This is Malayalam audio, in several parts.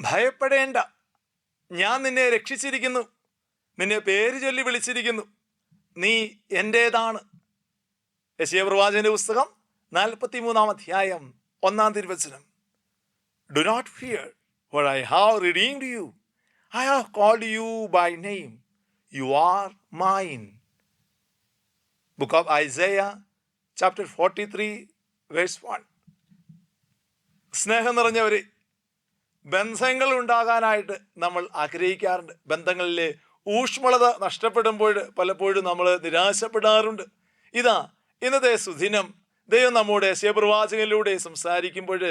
ഭയപ്പെടേണ്ട. ഞാൻ നിന്നെ രക്ഷിച്ചിരിക്കുന്നു. നിന്നെ പേര് ചൊല്ലി വിളിച്ചിരിക്കുന്നു. നീ എന്റേതാണ് യശിയ പ്രവാചകന്റെ പുസ്തകം നാൽപ്പത്തി മൂന്നാം അധ്യായം ഒന്നാം തിരുവചനം. Do not fear for I have redeemed you I have called you by name you are mine book of Isaiah chapter forty three verse one സ്നേഹം നിറഞ്ഞവർ ബന്ധങ്ങൾ ഉണ്ടാകാനായിട്ട് നമ്മൾ ആഗ്രഹിക്കാറുണ്ട്. ബന്ധങ്ങളിലെ ഊഷ്മളത നഷ്ടപ്പെടുമ്പോൾ പലപ്പോഴും നമ്മൾ നിരാശപ്പെടാറുണ്ട്. ഇതാ ഇന്നത്തെ സുദിനം. ദൈവം നമ്മുടെ ശിവപ്രവാചകനിലൂടെ സംസാരിക്കുമ്പോൾ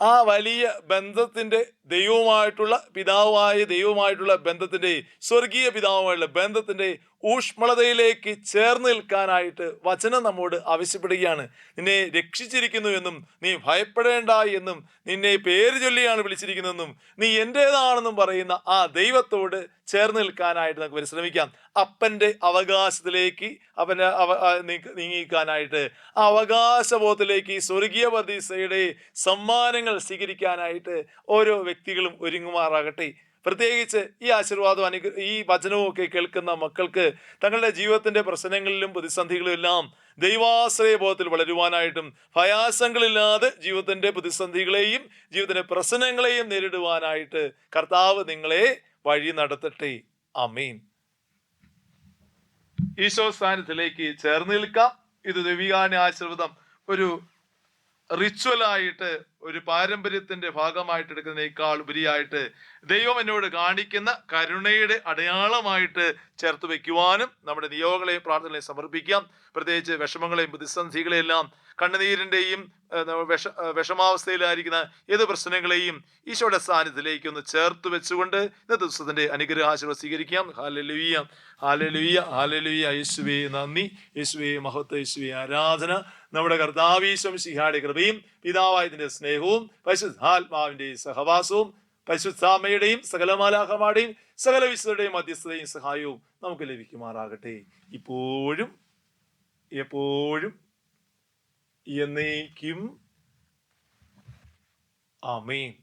ആ വലിയ ബന്ധത്തിന്റെ ദൈവവുമായിട്ടുള്ള പിതാവായ ദൈവവുമായിട്ടുള്ള ബന്ധത്തിന്റെ സ്വർഗീയ പിതാവുമായുള്ള ബന്ധത്തിന്റെ ഊഷ്മളതയിലേക്ക് ചേർന്ന് നിൽക്കാനായിട്ട് വചനം നമ്മോട് ആവശ്യപ്പെടുകയാണ്. നിന്നെ രക്ഷിച്ചിരിക്കുന്നു എന്നും നീ ഭയപ്പെടേണ്ട എന്നും നിന്നെ പേര് ചൊല്ലിയാണ് വിളിച്ചിരിക്കുന്നതെന്നും നീ എന്റേതാണെന്നും പറയുന്ന ആ ദൈവത്തോട് ചേർന്ന് നിൽക്കാനായിട്ട് നമുക്ക് പരിശ്രമിക്കാം. അപ്പന്റെ അവകാശത്തിലേക്ക് അവന്റെ അവ നീങ്ങിക്കാനായിട്ട് ആ അവകാശബോധത്തിലേക്ക് സ്വർഗീയ പ്രതീക്ഷയുടെ സമ്മാനങ്ങൾ സ്വീകരിക്കാനായിട്ട് ഓരോ വ്യക്തികളും ഒരുങ്ങുമാറാകട്ടെ. പ്രത്യേകിച്ച് ഈ ആശീർവാദം അനുഗ്ര ഈ വചനവും ഒക്കെ കേൾക്കുന്ന മക്കൾക്ക് തങ്ങളുടെ ജീവിതത്തിന്റെ പ്രശ്നങ്ങളിലും പ്രതിസന്ധികളിലും എല്ലാം ദൈവാശ്രയ ബോധത്തിൽ വളരുവാനായിട്ടും ഭയാസങ്ങളില്ലാതെ ജീവിതത്തിന്റെ പ്രതിസന്ധികളെയും ജീവിതത്തിന്റെ പ്രശ്നങ്ങളെയും നേരിടുവാനായിട്ട് കർത്താവ് നിങ്ങളെ വഴി നടത്തട്ടെ. അമീൻ ഈശോ സ്ഥാനത്തിലേക്ക് ചേർന്ന് നിൽക്കാം. ഇത് ദൈവികാന ആശീർവാദം ഒരു റിച്വലായിട്ട് ഒരു പാരമ്പര്യത്തിന്റെ ഭാഗമായിട്ട് എടുക്കുന്നതിനേക്കാൾ ഉപരിയായിട്ട് ദൈവം എന്നോട് കാണിക്കുന്ന കരുണയുടെ അടയാളമായിട്ട് ചേർത്ത് വെക്കുവാനും നമ്മുടെ നിയോഗങ്ങളെയും പ്രാർത്ഥനകളെയും സമർപ്പിക്കാം. പ്രത്യേകിച്ച് വിഷമങ്ങളെയും പ്രതിസന്ധികളെയെല്ലാം കണ്ണുനീരിന്റെയും വിഷ വിഷമാവസ്ഥയിലായിരിക്കുന്ന ഏത് പ്രശ്നങ്ങളെയും ഈശോയുടെ സാന്നിധ്യത്തിലേക്ക് ഒന്ന് ചേർത്ത് വെച്ചുകൊണ്ട് ഇന്നത്തെ ദിവസത്തിന്റെ അനുഗ്രഹ ആശീർവാദം സ്വീകരിക്കാം. ഹാലലുയ്യ ഹാലലുയ്യ ഹാലലുയ്യ യേശുവേ നന്ദി. യേശുവേ മഹത്വ. യേശുവേ ആരാധന. നമ്മുടെ കർത്താവീശം സിഹാടി കൃപയും പിതാവായതിന്റെ സ്നേഹവും പരിശുദ്ധാത്മാവിന്റെ സഹവാസവും പരിശുദ്ധാമയുടെയും സകലമാലാഹമാരുടെയും സകല വിശുദ്ധരുടെയും മധ്യസ്ഥതയും സഹായവും നമുക്ക് ലഭിക്കുമാറാകട്ടെ. ഇപ്പോഴും എപ്പോഴും എന്നേക്കും. ആമേൻ.